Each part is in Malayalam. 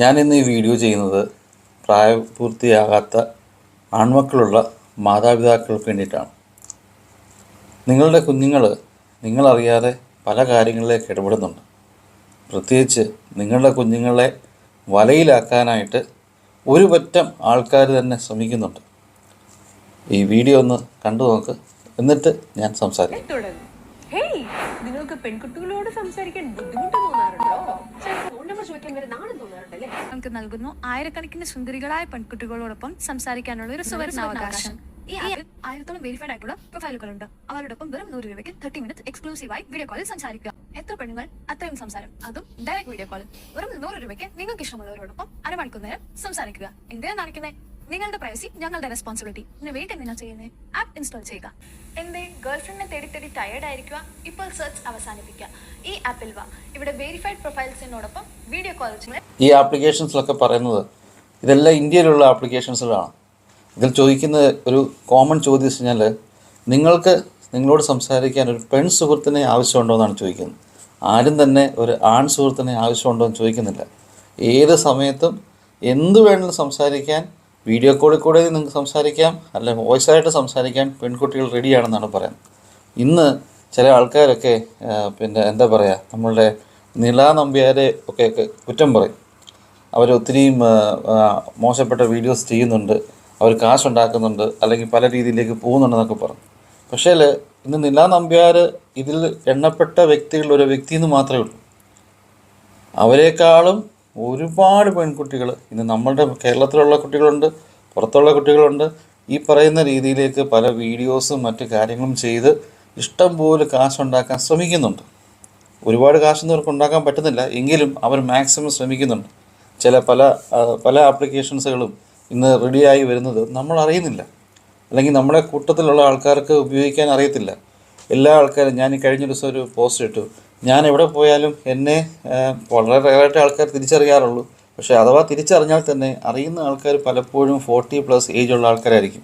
ഞാൻ ഇന്ന് ഈ വീഡിയോ ചെയ്യുന്നത് പ്രായപൂർത്തിയാകാത്ത ആൺമക്കളുള്ള മാതാപിതാക്കൾക്ക് വേണ്ടിയിട്ടാണ്. നിങ്ങളുടെ കുഞ്ഞുങ്ങൾ നിങ്ങളറിയാതെ പല കാര്യങ്ങളിലേക്ക് ഇടപെടുന്നുണ്ട്. പ്രത്യേകിച്ച് നിങ്ങളുടെ കുഞ്ഞുങ്ങളെ വലയിലാക്കാനായിട്ട് ഒരു പറ്റം ആൾക്കാർ തന്നെ ശ്രമിക്കുന്നുണ്ട്. ഈ വീഡിയോ ഒന്ന് കണ്ടു നോക്ക്. എന്നിട്ട് ഞാൻ സംസാരിക്കാം. ഹേയ് നിങ്ങൾക്ക് പെൺകുട്ടികളോട് സംസാരിക്കാൻ ബുദ്ധിമുട്ട് തോന്നാറുണ്ടോ? നമുക്ക് നൽകുന്നു ആയിരക്കണക്കിന് സുന്ദരികളായ പെൺകുട്ടികളോടൊപ്പം സംസാരിക്കാനുള്ള ഒരു സുവർണാവകാശം. ഈ ആപ്പിൽ ആയിരത്തോളം വെരിഫൈഡ് ആയിട്ടുള്ള പ്രൊഫൈലുകളുണ്ട് അവരോടൊപ്പം വെറും നൂറ് രൂപയ്ക്ക് തേർട്ടി മിനിറ്റ് എക്സ്ക്ലൂസീവായി വീഡിയോ കോളിൽ സംസാരിക്കുക. എത്ര പെണ്ണുങ്ങൾ അത്രയും സംസാരം. അതും ഡയറക്ട് വീഡിയോ കോളിൽ വെറും നൂറ് രൂപയ്ക്ക് നിങ്ങൾക്ക് ഇഷ്ടമുള്ളവരോടൊപ്പം അരമണിക്കൂർ നേരം സംസാരിക്കുക. എന്തിനാ കാണിക്കുന്നത് നിങ്ങളുടെ പ്രൈവസി ഞങ്ങളുടെ റെസ്പോൺസിബിലിറ്റി ഇതിന് വേണ്ടി നിങ്ങൾ ചെയ്യുന്നത് ആപ്പ് ഇൻസ്റ്റാൾ ചെയ്യുക. എന്റെ ഗേൾഫ്രണ്ടിനെ തേടി തേടി ടയർഡ് ആയിരിക്കുക. ഇപ്പോൾ സെർച്ച് അവസാനിപ്പിക്കുക. ഈ ആപ്പിൽ വാ. ഇവിടെ വെരിഫൈഡ് പ്രൊഫൈൽസിനോടൊപ്പം വീഡിയോ കോൾ ഈ ആപ്ലിക്കേഷൻസിലൊക്കെ പറയുന്നത് ഇതെല്ലാം ഇന്ത്യയിലുള്ള ആപ്ലിക്കേഷൻസുകളാണ് ഇതിൽ ചോദിക്കുന്ന ഒരു കോമൺ ചോദ്യം വെച്ച് കഴിഞ്ഞാൽ നിങ്ങൾക്ക് നിങ്ങളോട് സംസാരിക്കാൻ ഒരു പെൺ സുഹൃത്തിനെ ആവശ്യമുണ്ടോ എന്നാണ് ചോദിക്കുന്നത്. ആരും തന്നെ ഒരു ആൺ സുഹൃത്തിനെ ആവശ്യമുണ്ടോ എന്ന് ചോദിക്കുന്നില്ല. ഏത് സമയത്തും എന്ത് വേണമെങ്കിലും സംസാരിക്കാൻ വീഡിയോ കോളിൽ കൂടെ നിങ്ങൾക്ക് സംസാരിക്കാം അല്ലെ വോയിസ് ആയിട്ട് സംസാരിക്കാൻ പെൺകുട്ടികൾ റെഡിയാണെന്നാണ് പറയുന്നത്. ഇന്ന് ചില ആൾക്കാരൊക്കെ പിന്നെ എന്താ പറയുക നമ്മളുടെ നില നമ്പ്യാരെ ഒക്കെ കുറ്റം പറയും. അവർ ഒത്തിരിയും മോശപ്പെട്ട വീഡിയോസ് ചെയ്യുന്നുണ്ട് അവർ കാശുണ്ടാക്കുന്നുണ്ട് അല്ലെങ്കിൽ പല രീതിയിലേക്ക് പോകുന്നുണ്ടെന്നൊക്കെ പറഞ്ഞു പക്ഷേ ഇന്ന് നില നമ്പ്യാർ ഇതിൽ എണ്ണപ്പെട്ട വ്യക്തികളിൽ ഒരു വ്യക്തി എന്ന് മാത്രമേ ഉള്ളൂ. അവരെക്കാളും ഒരുപാട് പെൺകുട്ടികൾ ഇന്ന് നമ്മളുടെ കേരളത്തിലുള്ള കുട്ടികളുണ്ട് പുറത്തുള്ള കുട്ടികളുണ്ട്. ഈ പറയുന്ന രീതിയിലേക്ക് പല വീഡിയോസും മറ്റു കാര്യങ്ങളും ചെയ്ത് ഇഷ്ടം പോലെ കാശുണ്ടാക്കാൻ ശ്രമിക്കുന്നുണ്ട്. ഒരുപാട് കാശൊന്നും അവർക്ക് ഉണ്ടാക്കാൻ പറ്റുന്നില്ല. എങ്കിലും അവർ മാക്സിമം ശ്രമിക്കുന്നുണ്ട്. ചില പല പല ആപ്ലിക്കേഷൻസുകളും ഇന്ന് റെഡിയായി വരുന്നത് നമ്മൾ അറിയുന്നില്ല. അല്ലെങ്കിൽ നമ്മുടെ കൂട്ടത്തിലുള്ള ആൾക്കാർക്ക് ഉപയോഗിക്കാൻ അറിയത്തില്ല. എല്ലാ ആൾക്കാരും ഞാൻ കഴിഞ്ഞ ദിവസം ഒരു പോസ്റ്റ് ഇട്ടു. ഞാൻ എവിടെ പോയാലും എന്നെ വളരെ റയറായിട്ട് ആൾക്കാർ തിരിച്ചറിയാറുള്ളൂ. പക്ഷേ അഥവാ തിരിച്ചറിഞ്ഞാൽ തന്നെ അറിയുന്ന ആൾക്കാർ പലപ്പോഴും ഫോർട്ടി പ്ലസ് ഏജ് ഉള്ള ആൾക്കാരായിരിക്കും.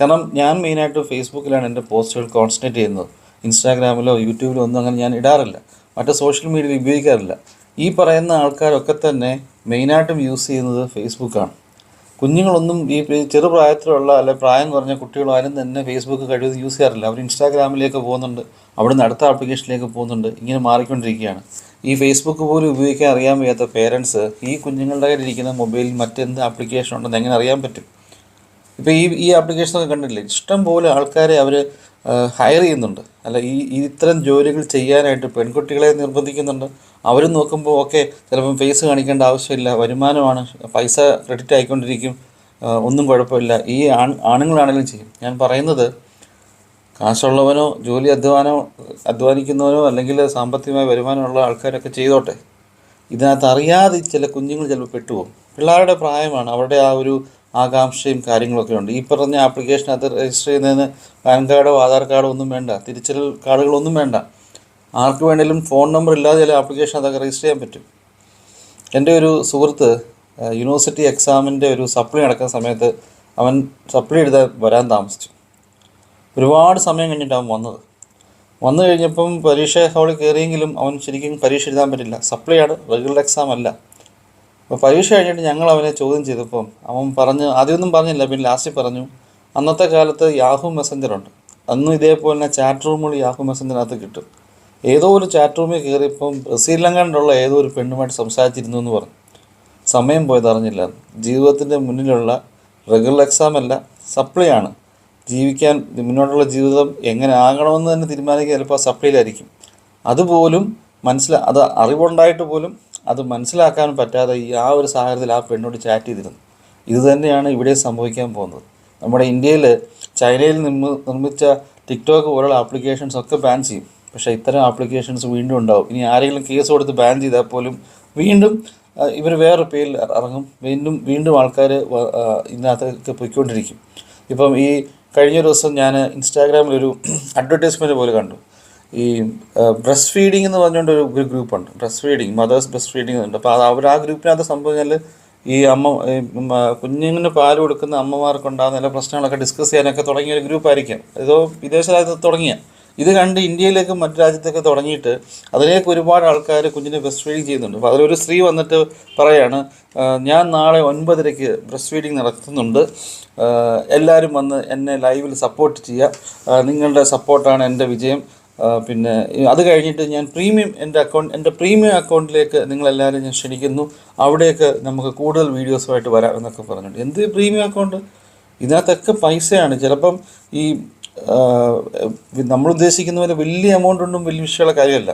കാരണം ഞാൻ മെയിനായിട്ട് ഫേസ്ബുക്കിലാണ് എന്റെ പോസ്റ്റുകൾ കോൺസെൻട്രേറ്റ് ചെയ്യുന്നത്. ഇൻസ്റ്റാഗ്രാമിലോ യൂട്യൂബിലോ ഒന്നും അങ്ങനെ ഞാൻ ഇടാറില്ല. മറ്റ് സോഷ്യൽ മീഡിയയിൽ ഉപയോഗിക്കാറില്ല. ഈ പറയുന്ന ആൾക്കാരൊക്കെ തന്നെ മെയിനായിട്ടും യൂസ് ചെയ്യുന്നത് ഫേസ്ബുക്കാണ്. കുഞ്ഞുങ്ങളൊന്നും ഈ ചെറുപ്രായത്തിലുള്ള അല്ലെ പ്രായം കുറഞ്ഞ കുട്ടികളും ആരും തന്നെ ഫേസ്ബുക്ക് കഴിവത് യൂസ് ചെയ്യാറില്ല. അവർ ഇൻസ്റ്റാഗ്രാമിലേക്ക് പോകുന്നുണ്ട്. അവിടുന്ന് അടുത്ത ആപ്ലിക്കേഷനിലേക്ക് പോകുന്നുണ്ട്. ഇങ്ങനെ മാറിക്കൊണ്ടിരിക്കുകയാണ്. ഈ ഫേസ്ബുക്ക് പോലും ഉപയോഗിക്കാൻ അറിയാൻ വയ്യാത്ത പേരൻസ് ഈ കുഞ്ഞുങ്ങളുടെ കയ്യിലിരിക്കുന്ന മൊബൈലിൽ മറ്റെന്ത് ആപ്ലിക്കേഷൻ ഉണ്ടെന്ന് എങ്ങനെ അറിയാൻ പറ്റും? ഇപ്പോൾ ഈ ഈ ആപ്ലിക്കേഷനൊക്കെ കണ്ടില്ലേ ഇഷ്ടം പോലെ ആൾക്കാരെ അവർ ഹയർ ചെയ്യുന്നുണ്ട്. അല്ല ഈ ഇത്തരം ജോലികൾ ചെയ്യാനായിട്ട് പെൺകുട്ടികളെ നിർബന്ധിക്കുന്നുണ്ട്. അവരും നോക്കുമ്പോൾ ഓക്കെ ചിലപ്പം ഫേസ് കാണിക്കേണ്ട ആവശ്യമില്ല. വരുമാനമാണ്. പൈസ ക്രെഡിറ്റ് ആയിക്കൊണ്ടിരിക്കും. ഒന്നും കുഴപ്പമില്ല. ഈ ആൺ ആണുങ്ങളാണെങ്കിലും ചെയ്യും. ഞാൻ പറയുന്നത് കാശുള്ളവനോ ജോലി അധ്വാനോ അധ്വാനിക്കുന്നവനോ അല്ലെങ്കിൽ സാമ്പത്തികമായ വരുമാനമുള്ള ആൾക്കാരൊക്കെ ചെയ്തോട്ടെ. ഇതിനകത്ത് അറിയാതെ ചില കുഞ്ഞുങ്ങൾ ചിലപ്പോൾ പെട്ടുപോകും. പിള്ളേരുടെ പ്രായമാണ്. അവരുടെ ആ ഒരു ആകാംക്ഷയും കാര്യങ്ങളൊക്കെ ഉണ്ട്. ഈ പറഞ്ഞ ആപ്ലിക്കേഷനകത്ത് രജിസ്റ്റർ ചെയ്യുന്നതിന് പാൻ കാർഡോ ആധാർ കാർഡോ ഒന്നും വേണ്ട. തിരിച്ചറിയൽ കാർഡുകളൊന്നും വേണ്ട. ആർക്ക് വേണേലും ഫോൺ നമ്പർ ഇല്ലാതെ ചില ആപ്ലിക്കേഷൻ അതൊക്കെ രജിസ്റ്റർ ചെയ്യാൻ പറ്റും. എന്റെ ഒരു സുഹൃത്ത് യൂണിവേഴ്സിറ്റി എക്സാമിന്റെ ഒരു സപ്ലി നടക്കുന്ന സമയത്ത് അവൻ സപ്ലി എഴുതാൻ വരാൻ താമസിച്ചു. ഒരുപാട് സമയം കഴിഞ്ഞിട്ട് അവൻ വന്നത്. വന്നു കഴിഞ്ഞപ്പം പരീക്ഷ ഹാളിൽ കയറിയെങ്കിലും അവൻ ശരിക്കും പരീക്ഷ എഴുതാൻ പറ്റില്ല. സപ്ലിയാണ് റെഗുലർ എക്സാം അല്ല. അപ്പോൾ പരീക്ഷ കഴിഞ്ഞിട്ട് ഞങ്ങൾ അവനെ ചോദ്യം ചെയ്തപ്പോൾ അവൻ പറഞ്ഞ് ആദ്യമൊന്നും പറഞ്ഞില്ല പിന്നെ ലാസ്റ്റ് പറഞ്ഞു അന്നത്തെ കാലത്ത് യാഹു മെസ്സഞ്ചർ ഉണ്ട്. അന്നും ഇതേപോലെ തന്നെ ചാറ്റ് റൂമുകൾ യാഹു മെസ്സഞ്ചറിനകത്ത് കിട്ടും. ഏതോ ഒരു ചാറ്റ് റൂമിൽ കയറിയപ്പം ശ്രീലങ്കയിലുള്ള ഏതോ ഒരു പെണ്ണുമായിട്ട് സംസാരിച്ചിരുന്നു എന്ന് പറഞ്ഞു. സമയം പോയതറിഞ്ഞില്ല ജീവിതത്തിന്റെ മുന്നിലുള്ള റെഗുലർ എക്സാം അല്ല സപ്ലിയാണ് ജീവിക്കാൻ മുന്നോട്ടുള്ള ജീവിതം എങ്ങനെ ആകണമെന്ന് തന്നെ തീരുമാനിക്കുക ചിലപ്പോൾ സപ്ലിയിലായിരിക്കും അതുപോലും മനസ്സിലാ അത് അറിവുണ്ടായിട്ട് പോലും അത് മനസ്സിലാക്കാൻ പറ്റാതെ ഈ ആ ഒരു സാഹചര്യത്തിൽ ആ പെണ്ണോട് ചാറ്റ് ചെയ്തിരുന്നു. ഇത് തന്നെയാണ് ഇവിടെ സംഭവിക്കാൻ പോകുന്നത്. നമ്മുടെ ഇന്ത്യയിൽ ചൈനയിൽ നിർമ്മി നിർമ്മിച്ച ടിക്ടോക്ക് പോലുള്ള ആപ്ലിക്കേഷൻസ് ഒക്കെ ബാൻ ചെയ്യും. പക്ഷേ ഇത്തരം ആപ്ലിക്കേഷൻസ് വീണ്ടും ഉണ്ടാവും. ഇനി ആരെങ്കിലും കേസ് കൊടുത്ത് ബാൻ ചെയ്താൽ പോലും വീണ്ടും ഇവർ വേറെ പേരിൽ ഇറങ്ങും. വീണ്ടും വീണ്ടും ആൾക്കാർ ഇതിനകത്തേക്ക് പോയിക്കൊണ്ടിരിക്കും. ഇപ്പം ഈ കഴിഞ്ഞ ദിവസം ഞാൻ ഇൻസ്റ്റാഗ്രാമിലൊരു അഡ്വർടൈസ്മെന്റ് പോലെ കണ്ടു. ഈ ബ്രസ്റ്റ് ഫീഡിംഗ് എന്ന് പറഞ്ഞുകൊണ്ട് ഒരു ഗ്രൂപ്പുണ്ട്. Breast feeding mothers breast feeding ഉണ്ട് അപ്പോൾ അവർ ആ ഗ്രൂപ്പിനകത്ത് സംഭവിച്ചാൽ ഈ അമ്മ കുഞ്ഞുങ്ങിന് പാൽ കൊടുക്കുന്ന അമ്മമാർക്കുണ്ടാകുന്ന എല്ലാ പ്രശ്നങ്ങളൊക്കെ ഡിസ്കസ് ചെയ്യാനൊക്കെ തുടങ്ങിയ ഒരു ഗ്രൂപ്പായിരിക്കാം. ഏതോ വിദേശ രാജ്യത്ത് തുടങ്ങിയ. ഇത് കണ്ട് ഇന്ത്യയിലേക്ക് മറ്റു രാജ്യത്തൊക്കെ തുടങ്ങിയിട്ട് അതിലേക്ക് ഒരുപാട് ആൾക്കാർ കുഞ്ഞിനെ ബ്രസ്റ്റ് ഫീഡിങ് ചെയ്യുന്നുണ്ട്. അപ്പോൾ അതിലൊരു സ്ത്രീ വന്നിട്ട് പറയാണ് ഞാൻ നാളെ ഒൻപതരയ്ക്ക് ബ്രസ്റ്റ് ഫീഡിങ് നടത്തുന്നുണ്ട് എല്ലാവരും വന്ന് എന്നെ ലൈവിൽ സപ്പോർട്ട് ചെയ്യുക. നിങ്ങളുടെ സപ്പോർട്ടാണ് എന്റെ വിജയം. പിന്നെ അത് കഴിഞ്ഞിട്ട് ഞാൻ പ്രീമിയം എന്റെ അക്കൗണ്ട് എന്റെ പ്രീമിയം അക്കൗണ്ടിലേക്ക് നിങ്ങളെല്ലാവരും ഞാൻ ക്ഷണിക്കുന്നു. അവിടെയൊക്കെ നമുക്ക് കൂടുതൽ വീഡിയോസുമായിട്ട് വരാം എന്നൊക്കെ പറഞ്ഞിട്ടുണ്ട്. എന്ത് പ്രീമിയം അക്കൗണ്ട്? ഇതിനകത്തൊക്കെ പൈസയാണ്. ചിലപ്പം ഈ നമ്മൾ ഉദ്ദേശിക്കുന്ന പോലെ വലിയ എമൗണ്ട് ഒന്നും വലിയ വിഷയമുള്ള കാര്യമല്ല.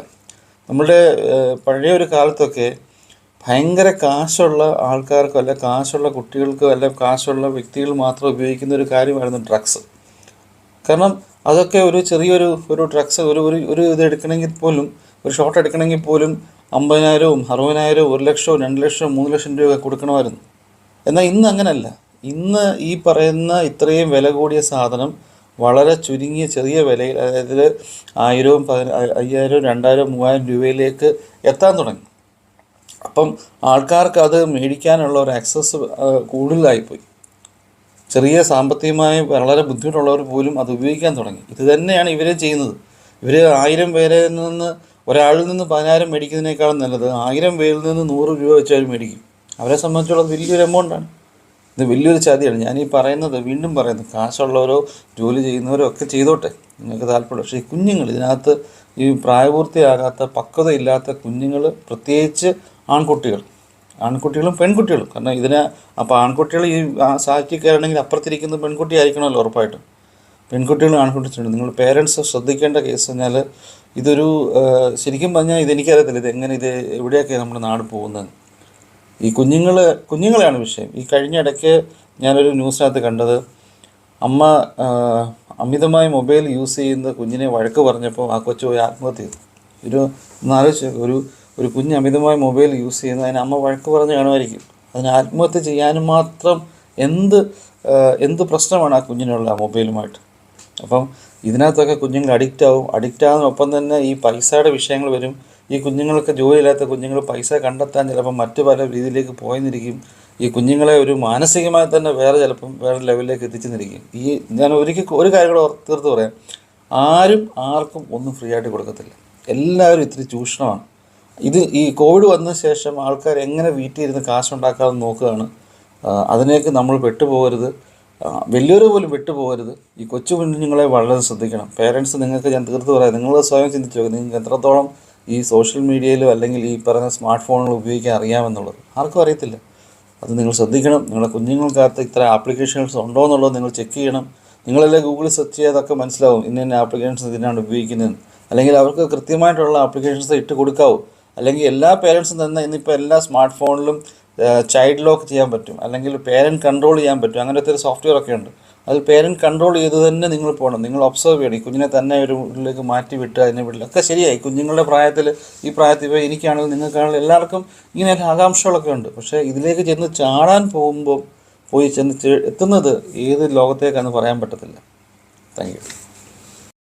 നമ്മുടെ പഴയ ഒരു കാലത്തൊക്കെ ഭയങ്കര കാശുള്ള ആൾക്കാർക്കോ അല്ല കാശുള്ള കുട്ടികൾക്കോ അല്ല കാശുള്ള വ്യക്തികൾ മാത്രം ഉപയോഗിക്കുന്ന ഒരു കാര്യമായിരുന്നു ഡ്രഗ്സ് കാരണം അതൊക്കെ ഒരു ചെറിയൊരു ഒരു ഡ്രഗ്സ് ഒരു ഒരു ഒരു ഇത് എടുക്കണമെങ്കിൽ പോലും ഒരു ഷോട്ട് എടുക്കണമെങ്കിൽ പോലും അമ്പതിനായിരവും അറുപതിനായിരവും ഒരു ലക്ഷവും രണ്ട് ലക്ഷവും മൂന്ന് ലക്ഷം രൂപയൊക്കെ കൊടുക്കണമായിരുന്നു. എന്നാൽ ഇന്ന് അങ്ങനല്ല. ഇന്ന് ഈ പറയുന്ന ഇത്രയും വില കൂടിയ സാധനം വളരെ ചുരുങ്ങിയ ചെറിയ വിലയിൽ അതായത് ആയിരവും പതിന അയ്യായിരവും രണ്ടായിരവും മൂവായിരം രൂപയിലേക്ക് എത്താൻ തുടങ്ങി. അപ്പം ആൾക്കാർക്ക് അത് മേടിക്കാനുള്ള ഒരു ആക്സസ് കൂടുതലായിപ്പോയി. ചെറിയ സാമ്പത്തികമായി വളരെ ബുദ്ധിമുട്ടുള്ളവർ പോലും അത് ഉപയോഗിക്കാൻ തുടങ്ങി. ഇത് തന്നെയാണ് ഇവരെ ചെയ്യുന്നത്. ഇവർ ആയിരം പേരെ നിന്ന് ഒരാളിൽ നിന്ന് പതിനായിരം മേടിക്കുന്നതിനേക്കാളും നല്ലത് ആയിരം പേരിൽ നിന്ന് നൂറ് രൂപ വെച്ചാലും മേടിക്കും. അവരെ സംബന്ധിച്ചുള്ളത് വലിയൊരു എമൗണ്ടാണ് ഇത് വലിയൊരു ചതിയാണ്. ഞാൻ ഈ പറയുന്നത് വീണ്ടും പറയുന്നത് കാശുള്ളവരോ ജോലി ചെയ്യുന്നവരോ ഒക്കെ ചെയ്തോട്ടെ. നിങ്ങൾക്ക് താല്പര്യം പക്ഷേ ഈ കുഞ്ഞുങ്ങൾ ഇതിനകത്ത് ഈ പ്രായപൂർത്തിയാകാത്ത പക്വതയില്ലാത്ത കുഞ്ഞുങ്ങൾ പ്രത്യേകിച്ച് ആൺകുട്ടികൾ ആൺകുട്ടികളും പെൺകുട്ടികളും. കാരണം ഇതിന് അപ്പോൾ ആൺകുട്ടികൾ ഈ ആ സാഹിത്യം കയറണമെങ്കിൽ അപ്പുറത്തിരിക്കുന്ന പെൺകുട്ടി ആയിരിക്കണമല്ലോ ഉറപ്പായിട്ടും. പെൺകുട്ടികളും ആൺകുട്ടികളും നിങ്ങൾ പേരൻസ് ശ്രദ്ധിക്കേണ്ട കേസ് പറഞ്ഞാൽ ഇതൊരു ശരിക്കും പറഞ്ഞാൽ ഇതെനിക്കറിയത്തില്ല. ഇത് എങ്ങനെ ഇത് എവിടെയൊക്കെ നമ്മുടെ നാട് പോകുന്നത്? ഈ കുഞ്ഞുങ്ങൾ കുഞ്ഞുങ്ങളെയാണ് വിഷയം. ഈ കഴിഞ്ഞ ഇടയ്ക്ക് ഞാനൊരു ന്യൂസിനകത്ത് കണ്ടത് അമ്മ അമിതമായി മൊബൈൽ യൂസ് ചെയ്യുന്ന കുഞ്ഞിനെ വഴക്ക് പറഞ്ഞപ്പോൾ ആ കൊച്ചു പോയി ആത്മഹത്യ ചെയ്തു. ഒരു ഒന്നാലോചിച്ച് ഒരു ഒരു കുഞ്ഞ് അമിതമായി മൊബൈൽ യൂസ് ചെയ്യുന്നത് അതിന് അമ്മ വഴക്ക് പറഞ്ഞ് കാണുമായിരിക്കും. അതിന് ആത്മഹത്യ ചെയ്യാനും മാത്രം എന്ത് എന്ത് പ്രശ്നമാണ് ആ കുഞ്ഞിനുള്ള മൊബൈലുമായിട്ട് അപ്പം ഇതിനകത്തൊക്കെ കുഞ്ഞുങ്ങൾ അഡിക്റ്റ് ആവും. അഡിക്റ്റ് ആകുന്നതിനൊപ്പം തന്നെ ഈ പൈസയുടെ വിഷയങ്ങൾ വരും. ഈ കുഞ്ഞുങ്ങൾക്ക് ജോലിയില്ലാത്ത കുഞ്ഞുങ്ങൾ പൈസ കണ്ടെത്താൻ ചിലപ്പോൾ മറ്റു പല രീതിയിലേക്ക് പോയെന്നിരിക്കും. ഈ കുഞ്ഞുങ്ങളെ ഒരു മാനസികമായി തന്നെ വേറെ ചിലപ്പം വേറെ ലെവലിലേക്ക് എത്തിച്ചെന്നിരിക്കും. ഈ ഞാൻ ഒരിക്കൽ ഒരു കാര്യം കൂടെ പറയാം. ആരും ആർക്കും ഒന്നും ഫ്രീ ആയിട്ട് കൊടുക്കത്തില്ല. എല്ലാവരും ഇത്തിരി ചൂഷണമാണ്. ഇത് ഈ കോവിഡ് വന്ന ശേഷം ആൾക്കാർ എങ്ങനെ വീട്ടിൽ ഇരുന്ന് കാശുണ്ടാക്കാമെന്ന് നോക്കുകയാണ് അതിനേക്ക് നമ്മൾ പെട്ടുപോകരുത്. ആ, വലിയവർ പോലും വിട്ടുപോകരുത്. ഈ കൊച്ചു കുഞ്ഞുങ്ങളെ വളരെ ശ്രദ്ധിക്കണം. പേരൻസ് നിങ്ങൾക്ക് ഞാൻ തീർത്ത് പറയാം. നിങ്ങൾ സ്വയം ചിന്തിച്ചു നോക്കുക നിങ്ങൾക്ക് എത്രത്തോളം ഈ സോഷ്യൽ മീഡിയയിലും അല്ലെങ്കിൽ ഈ പറഞ്ഞ സ്മാർട്ട് ഫോണുകൾ ഉപയോഗിക്കാൻ അറിയാമെന്നുള്ളത് ആർക്കും അറിയത്തില്ല. അത് നിങ്ങൾ ശ്രദ്ധിക്കണം. നിങ്ങളുടെ കുഞ്ഞുങ്ങൾക്കകത്ത് ഇത്ര ആപ്ലിക്കേഷൻസ് ഉണ്ടോ എന്നുള്ളത് നിങ്ങൾ ചെക്ക് ചെയ്യണം. നിങ്ങളെല്ലാം ഗൂഗിളിൽ സെർച്ച് ചെയ്തൊക്കെ മനസ്സിലാവും. ഇന്ന ഇന്ന ആപ്ലിക്കേഷൻസ് ഇതിനാണ് ഉപയോഗിക്കുന്നത് അല്ലെങ്കിൽ അവർക്ക് കൃത്യമായിട്ടുള്ള ആപ്ലിക്കേഷൻസ് ഇട്ട് കൊടുക്കാവൂ. അല്ലെങ്കിൽ എല്ലാ പേരൻസും തന്നെ ഇന്നിപ്പോൾ എല്ലാ സ്മാർട്ട് ഫോണിലും ചൈൽഡ് ലോക്ക് ചെയ്യാൻ പറ്റും. അല്ലെങ്കിൽ പേരന്റ് കൺട്രോൾ ചെയ്യാൻ പറ്റും. അങ്ങനത്തെ ഒരു സോഫ്റ്റ്വെയർ ഒക്കെ ഉണ്ട്. അതിൽ പേരന്റ് കൺട്രോൾ ചെയ്ത് തന്നെ നിങ്ങൾ പോകണം. നിങ്ങൾ ഒബ്സർവ് ചെയ്യണം. ഈ കുഞ്ഞിനെ തന്നെ ഒരു വീട്ടിലേക്ക് മാറ്റി വിട്ട് അതിനെ വിടില്ല ഒക്കെ ശരിയായി. കുഞ്ഞുങ്ങളുടെ പ്രായത്തിൽ ഈ പ്രായത്തിൽ ഇപ്പോൾ എനിക്കാണെങ്കിലും നിങ്ങൾക്കാണെങ്കിലും എല്ലാവർക്കും ഇങ്ങനെ ആകാംക്ഷകളൊക്കെ ഉണ്ട്. പക്ഷേ ഇതിലേക്ക് ചെന്ന് ചാടാൻ പോകുമ്പോൾ പോയി ചെന്ന് എത്തുന്നത് ഏത് ലോകത്തേക്കാണെന്ന് പറയാൻ പറ്റത്തില്ല. താങ്ക്